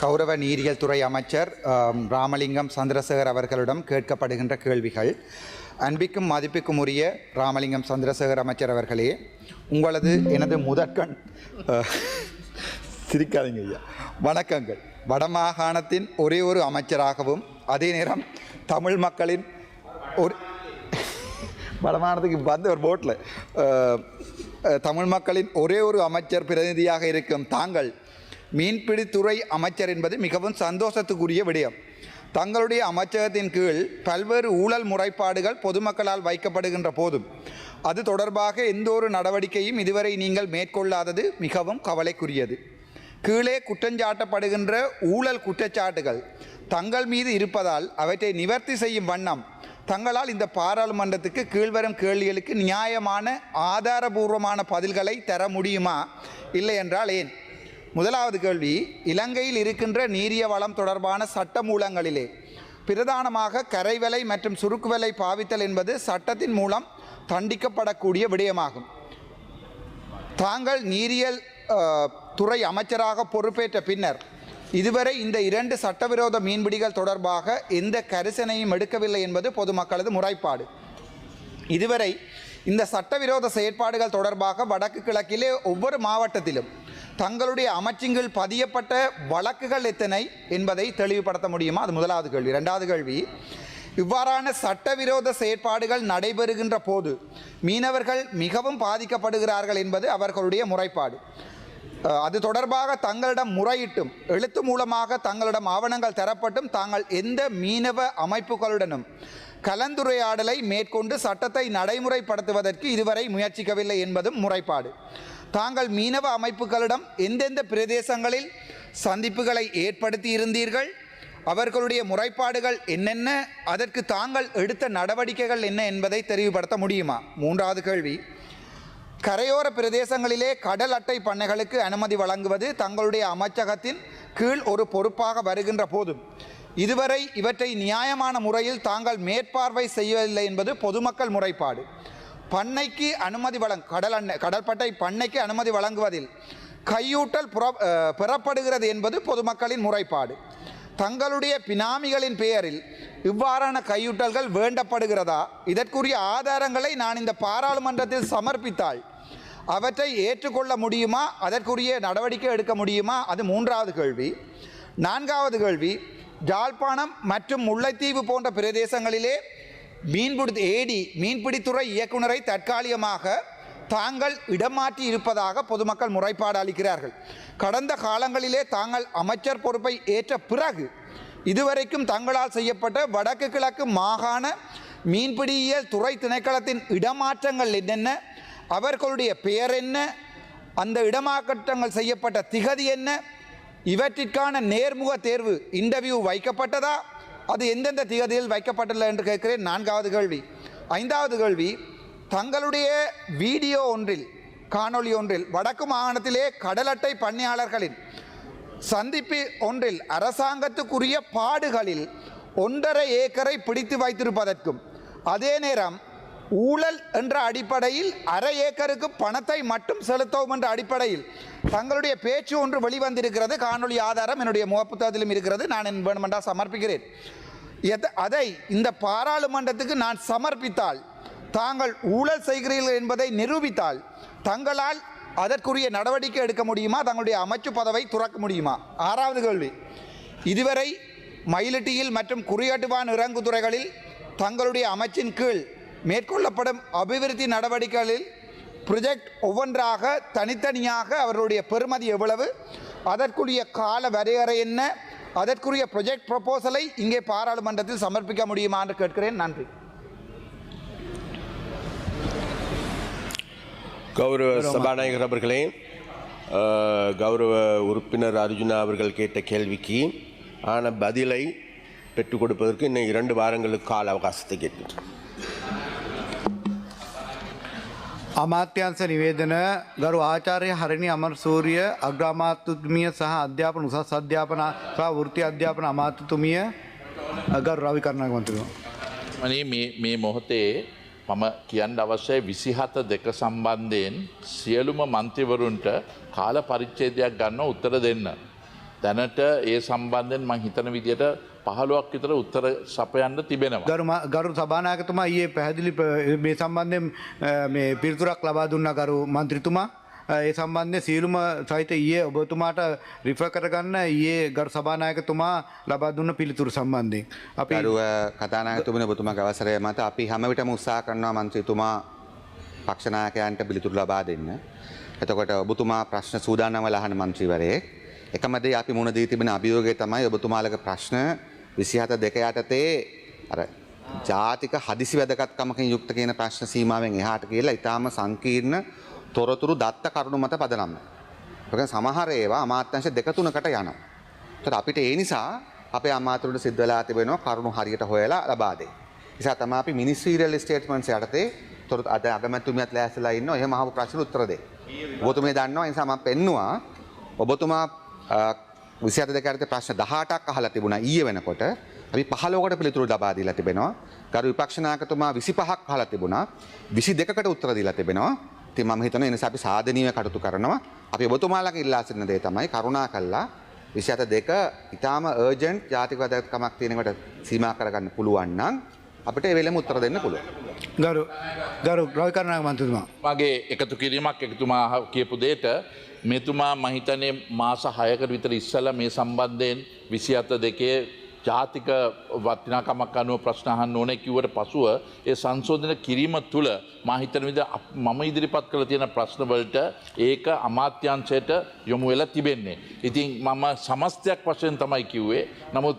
கௌரவ நீரியல் துறை அமைச்சர் ராமலிங்கம் சந்திரசேகர் அவர்களிடம் கேட்கப்படுகின்ற கேள்விகள். அன்பிக்கும் மதிப்புக்கும் உரிய ராமலிங்கம் சந்திரசேகர் அமைச்சர் அவர்களே உங்களது எனது முதற்கண் சிரிக்காதீங்க ஐயா. வணக்கங்கள். வடமாகாணத்தின் ஒரே ஒரு அமைச்சராகவும் அதே நேரம் தமிழ் மக்களின் ஒரு வடமாகாணத்துக்கு வந்து ஒரு போட்டில் தமிழ் மக்களின் ஒரே ஒரு அமைச்சர் பிரதிநிதியாக இருக்கும் தாங்கள் மீன்பிடித்துறை அமைச்சர் என்பது மிகவும் சந்தோஷத்துக்குரிய விடயம். தங்களுடைய அமைச்சகத்தின் கீழ் பல்வேறு ஊழல் முறைப்பாடுகள் பொதுமக்களால் வைக்கப்படுகின்ற போதும் அது தொடர்பாக எந்த ஒரு நடவடிக்கையும் இதுவரை நீங்கள் மேற்கொள்ளாதது மிகவும் கவலைக்குரியது. கீழே குற்றஞ்சாட்டப்படுகின்ற ஊழல் குற்றச்சாட்டுகள் தங்கள் மீது இருப்பதால் அவற்றை நிவர்த்தி செய்யும் வண்ணம் தங்களால் இந்த பாராளுமன்றத்துக்கு கீழ்வரும் கேள்விகளுக்கு நியாயமான ஆதாரபூர்வமான பதில்களை தர முடியுமா? இல்லை என்றால் ஏன்? முதலாவது கேள்வி இலங்கையில் இருக்கின்ற நீரிய வளம் தொடர்பான சட்ட மூலங்களிலே பிரதானமாக கரைவலை மற்றும் சுருக்குவலை பாவித்தல் என்பது சட்டத்தின் மூலம் தண்டிக்கப்படக்கூடிய விடயமாகும். தாங்கள் நீரியல் துறை அமைச்சராக பொறுப்பேற்ற பின்னர் இதுவரை இந்த இரண்டு சட்டவிரோத மீன்பிடிகள் தொடர்பாக எந்த கரிசனையும் எடுக்கவில்லை என்பது பொதுமக்களது முறைப்பாடு. இதுவரை இந்த சட்டவிரோத செயற்பாடுகள் தொடர்பாக வடக்கு கிழக்கிலே ஒவ்வொரு மாவட்டத்திலும் தங்களுடைய அமைச்சிங்கள் பதியப்பட்ட வழக்குகள் எத்தனை என்பதை தெளிவுபடுத்த முடியுமா? அது முதலாவது கேள்வி. இரண்டாவது கேள்வி இவ்வாறான சட்டவிரோத செயற்பாடுகள் நடைபெறுகின்ற போது மீனவர்கள் மிகவும் பாதிக்கப்படுகிறார்கள் என்பது அவர்களுடைய முறைப்பாடு. அது தொடர்பாக தங்களிடம் முறையிட்டும் எழுத்து மூலமாக தங்களிடம் ஆவணங்கள் தரப்பட்டும் தாங்கள் எந்த மீனவ அமைப்புகளுடனும் கலந்துரையாடலை மேற்கொண்டு சட்டத்தை நடைமுறைப்படுத்துவதற்கு இதுவரை முயற்சிக்கவில்லை என்பதும் முறைப்பாடு. தாங்கள் மீனவ அமைப்புகளிடம் எந்தெந்த பிரதேசங்களில் சந்திப்புகளை ஏற்படுத்தி இருந்தீர்கள் அவர்களுடைய முறைப்பாடுகள் என்னென்ன? அதற்கு தாங்கள் எடுத்த நடவடிக்கைகள் என்ன என்பதை தெரிவுபடுத்த முடியுமா? மூன்றாவது கேள்வி. கரையோர பிரதேசங்களிலே கடல் அட்டை பண்ணைகளுக்கு அனுமதி வழங்குவது தங்களுடைய அமைச்சகத்தின் கீழ் ஒரு பொறுப்பாக வருகின்ற போதும் இதுவரை இவற்றை நியாயமான முறையில் தாங்கள் மேற்பார்வை செய்யவில்லை என்பது பொதுமக்கள் முறைப்பாடு. பண்ணைக்கு அனுமதி வழங் கடல் அன்னை கடற்பட்டை பண்ணைக்கு அனுமதி வழங்குவதில் கையூட்டல் புற பெறப்படுகிறது என்பது பொதுமக்களின் முறைப்பாடு. தங்களுடைய பினாமிகளின் பெயரில் இவ்வாறான கையூட்டல்கள் வேண்டப்படுகிறதா? இதற்குரிய ஆதாரங்களை நான் இந்த பாராளுமன்றத்தில் சமர்ப்பித்தால் அவற்றை ஏற்றுக்கொள்ள முடியுமா? அதற்குரிய நடவடிக்கை எடுக்க முடியுமா? அது மூன்றாவது கேள்வி. நான்காவது கேள்வி ஜாழ்ப்பாணம் மற்றும் முல்லைத்தீவு போன்ற பிரதேசங்களிலே மீன்பிடி ஏடி மீன்பிடித்துறை இயக்குனரை தற்காலிகமாக தாங்கள் இடமாற்றி இருப்பதாக பொதுமக்கள் முறைப்பாடு அளிக்கிறார்கள். கடந்த காலங்களிலே தாங்கள் அமைச்சர் பொறுப்பை ஏற்ற பிறகு இதுவரைக்கும் தங்களால் செய்யப்பட்ட வடக்கு கிழக்கு மாகாண மீன்பிடியியல் துறை திணைக்களத்தின் இடமாற்றங்கள் என்னென்ன அவர்களுடைய பெயர் என்ன அந்த இடமாற்றங்கள் செய்யப்பட்ட திகதி என்ன இவற்றிற்கான நேர்முக தேர்வு இன்டர்வியூ வைக்கப்பட்டதா அது எந்தெந்த திகதியில் வைக்கப்பட்டுள்ள என்று கேட்கிறேன். நான்காவது கேள்வி. ஐந்தாவது கேள்வி தங்களுடைய வீடியோ ஒன்றில் காணொளி ஒன்றில் வடக்கு மாகாணத்திலே கடலட்டை பணியாளர்களின் சந்திப்பு ஒன்றில் அரசாங்கத்துக்குரிய பாடுகளில் ஒன்றரை ஏக்கரை பிடித்து வைத்திருப்பதற்கும் அதே நேரம் ஊழல் என்ற அடிப்படையில் அரை ஏக்கருக்கு பணத்தை மட்டும் செலுத்தவும் என்ற அடிப்படையில் தங்களுடைய பேச்சு ஒன்று வெளிவந்திருக்கிறது. காணொளி ஆதாரம் என்னுடைய முகப்புத்தகத்திலும் இருக்கிறது. நான் என் வேணுமென்றா சமர்ப்பிக்கிறேன். எத- அதை இந்த பாராளுமன்றத்துக்கு நான் சமர்ப்பித்தால் தாங்கள் ஊழல் செய்கிறீர்கள் என்பதை நிரூபித்தால் தங்களால் அதற்குரிய நடவடிக்கை எடுக்க முடியுமா? தங்களுடைய அமைச்சு பதவை துறக்க முடியுமா? ஆறாவது கேள்வி. இதுவரை மயிலிட்டியில் மற்றும் குறியாட்டுவான் இறங்கு துறைகளில் தங்களுடைய அமைச்சின் கீழ் மேற்கொள்ளப்படும் அபிவிருத்தி நடவடிக்கைகளில் ப்ரொஜெக்ட் ஒவ்வொன்றாக தனித்தனியாக அவர்களுடைய பெறுமதி எவ்வளவு அதற்குரிய கால வரையறை என்ன அதற்குரிய ப்ரொஜெக்ட் ப்ரொபோசலை இங்கே பாராளுமன்றத்தில் சமர்ப்பிக்க முடியுமா என்று கேட்கிறேன். நன்றி. கௌரவ சபாநாயகர் அவர்களே கௌரவ உறுப்பினர் அர்ஜுனா அவர்கள் கேட்ட கேள்விக்கு ஆன பதிலை பெற்றுக் கொடுப்பதற்கு இன்னும் இரண்டு வாரங்களுக்கு கால அவகாசத்தை கேட்கின்றேன் අමාත්‍යන්ස නිවේදන ගරු ආචාරය හරිණි අමර සූරිය අග්‍රාමාත්‍යතුමිය සහ අධ්‍යාපන උසස් අධ්‍යාපන සහ වෘත්ති අධ්‍යාපන අමාත්‍යතුමිය ගරු රවි කරණක් මන්තුරුව. මනේ මේ- මේ මොහොතේ මම කියන්න අවශ්‍යයි විසිහත දෙක සම්බන්ධයෙන් සියලුම මන්ත්‍රවරුන්ට කාල පරිච්චේදයක් ගන්න උත්තර දෙන්න. දැනට ඒ සම්බන්ධයෙන් මං හිතන විදියට පහළුවක් විතර උත්තර සපයන්න තිබෙනවා. ගරු ගරු සභානායකතුමා ඒ පැහැදිලි මේ සම්බන්ධයෙන් මේ පිළිතුරක් ලබා දුන්න ගරු මන්ත්‍රතුමා ඒ සම්බන්ධය සියලුම සහිත ඒ ඔබතුමාට රිෆ කරගන්න ඒ ගරු සභානායකතුමා ලබා දුන්න පිළිතුරු සම්බන්ධයෙන්. අපි අරුව කතානායකතුමන ඔබතුමා අවසරය මත අපි හැමවිටම උත්සා කරනවා මන්ත්‍රීතුමා පක්ෂනායකයන්ට පිළිතුරු ලබා දෙන්න. එතකොට ඔබතුමා ප්‍රශ්න සූදානම ලහන මන්ත්‍රීවරේ. එකමදේ අපි මුණ දී තිබෙන අභියෝගය තමයි ඔබතුමාලක ප්‍රශ්න විසිහත දෙක යටතේ අර ජාතික හදිසි වැදගත්කමකින් යුක්ත කියන ප්‍රශ්න සීමාවෙන් එහාට කියලා ඉතාම සංකීර්ණ තොරතුරු දත්ත කරුණු මත පදනම්. ඒක සමහර ඒවා අමාත්‍යංශ දෙක තුනකට යනවා. තොර අපිට ඒ නිසා අපේ අමාතුරට සිද්ධ වෙලා තිබෙනවා කරුණු හරියට හොයලා ලබා දෙන්න. නිසා තමයි අපි මිනිස්ට්‍රීරියල් ස්ටේට්මන්ට්ස් යටතේ තොර අද අගමැතිතුමියත් ලෑස්තිලා ඉන්නවා එහෙම අහපු ප්‍රශ්න උත්තර දෙන්න. ඔබතුමිය දන්නවා ඒ නිසා මම පෙන්නවා ඔබතුමා විසිහත දෙක යටතේ ප්‍රශ්න 18ක් අහලා තිබුණා ඊයේ වෙනකොට අපි 15කට පිළිතුරු ලබා දීලා තිබෙනවා. ගරු විපක්ෂ නායකතුමා 25ක් අහලා තිබුණා 22කට උත්තර දීලා තිබෙනවා. ඉතින් මම හිතනවා ඒ නිසා අපි සාධනීය කටයුතු කරනවා. අපි ඔබතුමාලගේ ඉල්ලා සිටින දේ තමයි කරුණා කළා විෂත දෙක ඉතාම ඒර්ජන්ට් ජාතික වැදගත්කමක් තියෙනකට සීමා කරගන්න පුළුවන් නම් අපිට ඒ වෙලෙම උත්තර දෙන්න පුළුවන්. ගරු ගරු රවිකරණායක මන්ත්‍රතුමා. මගේ එකතු කිරීමක් එකතුමා කියපු දේට මෙතුමා මහිතනේ මාස හයකට විතර ඉස්සල මේ සම්බන්ධයෙන් විසි අත දෙකේ ජාතික වත්තිනාකමක් අනුව ප්‍රශ්නහන් ඕන කිවට පසුව ඒ සංශෝධන කිරීම තුළ මහිතන විද මම ඉදිරිපත් කළ තියෙන ප්‍රශ්නවලට ඒක අමාත්‍යංශයට යොමු වෙලා තිබෙන්නේ. ඉතින් මම සමස්තයක් වශයෙන් තමයි කිව්වේ නමුත්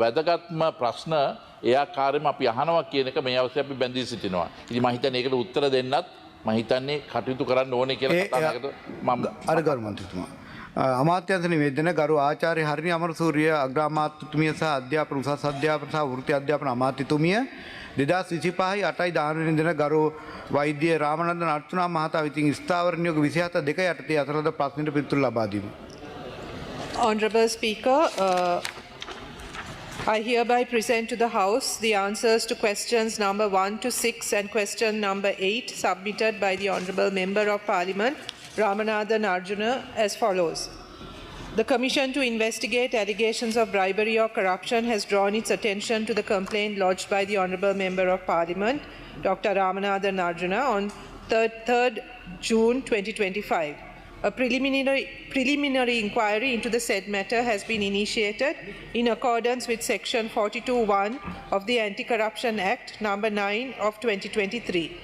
වැදගත්ම ප්‍රශ්න එයා කාරම අපි අහනවා කියනක මේ අවසය අපි බැඳී සිටිනවා. ඉති මහිතන ඒකට උත්තර දෙන්නත් මහිතන්නේ කටයුතු කරන්න ඕන කියලා මම අර ගරු මන්ත්‍රතුමා. අමාත්‍යන්ත නිවේදන ගරු ආචාර්ය හරිනි අමරසූරිය අග්‍රාමාත්‍යතුමිය සහ අධ්‍යාපන උසස් අධ්‍යාපන සහ වෘත්ති අධ්‍යාපන අමාත්‍යතුමිය දෙදස් විසිපහහි අටයි දානනි දෙන ගරු වෛද්‍ය රාමණන්ද නර්චනා මහතා විතින් ස්ථාවරණයෝග විසිහත දෙක යටතේ අතරද ප්‍රශ්නට පිතුල් ලබාදීම. Honorable Speaker, uh, I hereby present to the House the answers to questions number 1 to 6 and question number 8 submitted by the Honorable Member of Parliament Ramanathan Arjuna as follows. The Commission to investigate allegations of bribery or corruption has drawn its attention to the complaint lodged by the Honourable Member of Parliament, Dr. Ramanathan Arjuna, on 3rd, 3rd June 2025. A preliminary, preliminary inquiry into the said matter has been initiated in accordance with Section 42.1 of the Anti-Corruption Act Number 9 of 2023.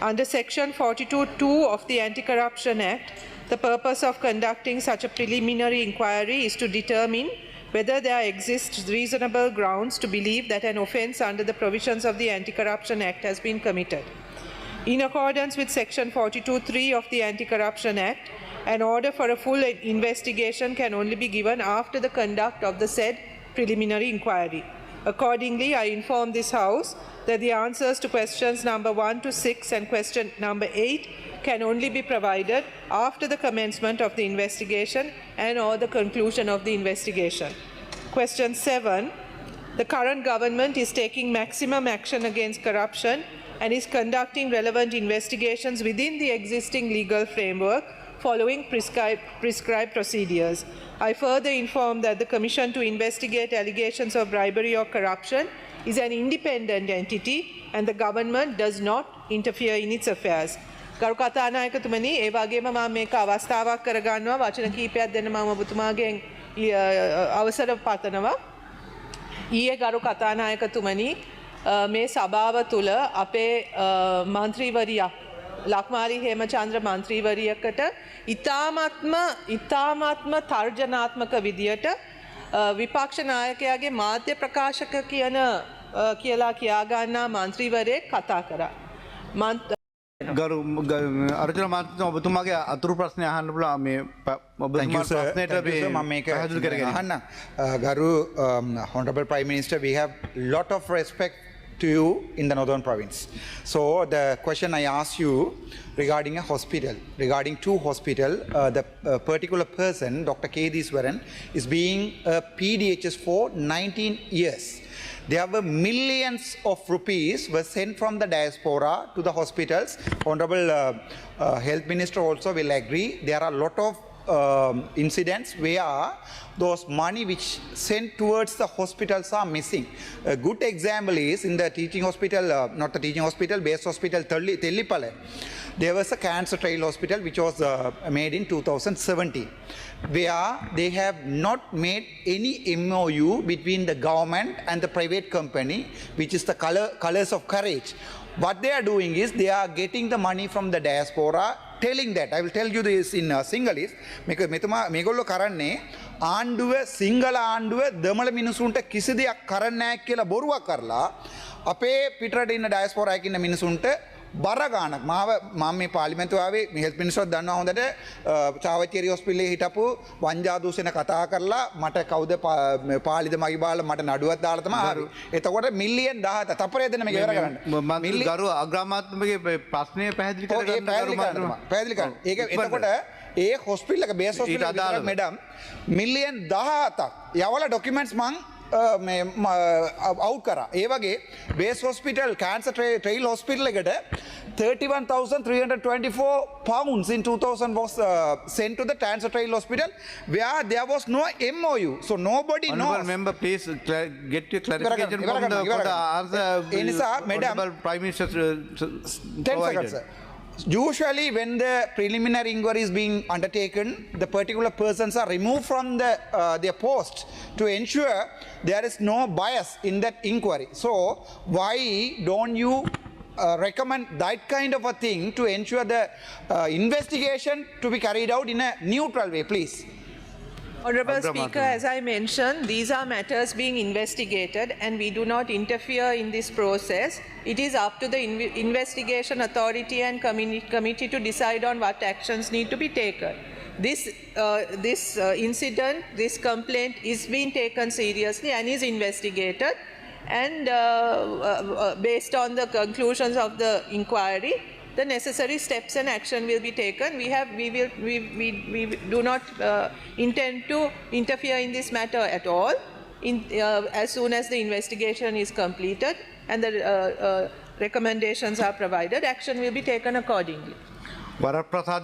Under Section 42.2 of the Anti-Corruption Act, the purpose of conducting such a preliminary inquiry is to determine whether there exists reasonable grounds to believe that an offence under the provisions of the Anti-Corruption Act has been committed. In accordance with Section 42.3 of the Anti-Corruption Act, an order for a full investigation can only be given after the conduct of the said preliminary inquiry. Accordingly, I inform this House that the answers to questions number 1 to 6 and question number 8 can only be provided after the commencement of the investigation and or the conclusion of the investigation. Question 7. The current government is taking maximum action against corruption and is conducting relevant investigations within the existing legal framework following prescribed, prescribed procedures. I further inform that the Commission to investigate allegations of bribery or corruption is an independent entity and the government does not interfere in its affairs. ගරු කතානායකතුමනි ඒ වගේම මම මේක අවස්ථාවක් කරගන්නවා වචන කීපයක් දෙන්න මම ඔබතුමාගෙන් ඊ- අවසර පතනවා. ඊයේ ගරු කතානායකතුමනි අ, මේ සභාව තුළ අපේ අ, මන්ත්‍රීවරියක් ලක්මාරි හේමචන්ද්‍ර මන්ත්‍රීවරියකට ඉතාමත්ම ඉතාමත්ම තර්ජනාත්මක විදියට අ, විපක්ෂ නායකයාගේ මාධ්‍ය ප්‍රකාශක කියන අ, කියලා කියාගන්නා මන්ත්‍රීවරයෙක් කතා කරා. මන්ත්- ගරු අර්ජන මාත්‍ය ඔබතුමාගේ අතුරු ප්‍රශ්නය අහන්න පුලා මේ Thank you, ඔබතුමා sir. ප්‍රශ්නයට Thank you, sir. මම මේක පැහැදිලි කරගෙන අහන්න. Uh, Garu, um, Honorable Prime Minister, we have lot of respect to you in the Northern Province. So the question I ask you regarding a hospital, regarding two hospital, uh, the uh, particular person, Dr. K. Diswaran, is being a PDHS for 19 years. There were millions of rupees were sent from the diaspora to the hospitals. Honorable uh, uh, Health Minister also will agree. There are a lot of um, incidents where those money which sent towards the hospitals are missing. A good example is in the teaching hospital, uh, not the teaching hospital, base hospital Telli- Tellipale. There was a cancer trial hospital which was uh, made in 2017 where they have not made any MOU between the government and the private company which is the color, colors of courage. What they are doing is they are getting the money from the diaspora ටෙලිින් දැට ඇල් ටෙල් යුද ඉන්න සිංහලිස් මේක මෙතුමා මේගොල්ලො කරන්නේ ආණ්ඩුව සිංහල ආණ්ඩුව දෙමළ මිනිසුන්ට කිසි දෙයක් කරන්නෑ කියලා බොරුවක් කරලා අපේ පිටට ඉන්න ඩයිස්පෝරයකින්න මිනිසුන්ට බර ගානක් මාව මම මේ පාර්ලිමේන්තුවාවේ මෙහෙත් මිනිස්සුත් දන්නවා හොඳට චාවචේරි හොස්පිටලේ හිටපු වංජා දූෂණ කතා කරලා මට කවුද පාලිද මගේ බාලා මට නඩුවක් දාලා තමයි ආවේ. එතකොට මිලියන් 17 තපරේ දෙන මේක ඉවර කරන්න. මිලි- ගරු අග්‍රාමාත්මගේ ප්‍රශ්නය පැහැදිලි කරගන්න ගරු මන්ත්‍රී- පැහැදිලි කරන්න. ඒක. එතකොට ඒ හොස්පිටල් එක බේස් හොස්පිටල් අදාළව. මෙඩම් මිලියන් 17ක් යවල ඩොකියුමන්ට්ස් මං අව් කර ඒ වගේ බේස් හොස්පිටල් කෑන්ස ට්‍රයිල් හොස්පිටල් එකට 31,324 pounds in 2000 was uh, sent to the cancer trial hospital where there was no MOU. So nobody Honorable knows. member, please get your clarification from the, for the කරන්න. answer. ඒ නිසා, madam- Honorable Prime Minister uh, 10 provided. seconds. sir. Usually, when the preliminary inquiry is being undertaken, the particular persons are removed from the, uh, their post to ensure there is no bias in that inquiry. So, why don't you uh, recommend that kind of a thing to ensure the uh, investigation to be carried out in a neutral way, please? Honorable Speaker, as I mentioned, these are matters being investigated and we do not interfere in this process. It is up to the inve- investigation authority and committee to decide on what actions need to be taken. This, uh, this uh, incident, this complaint is being taken seriously and is investigated. And uh, uh, uh, based on the conclusions of the inquiry, the necessary steps and action will be taken. We have, we will, we, we, we do not uh, intend to interfere in this matter at all. In, uh, as soon as the investigation is completed and the uh, uh recommendations are provided, action will be taken accordingly.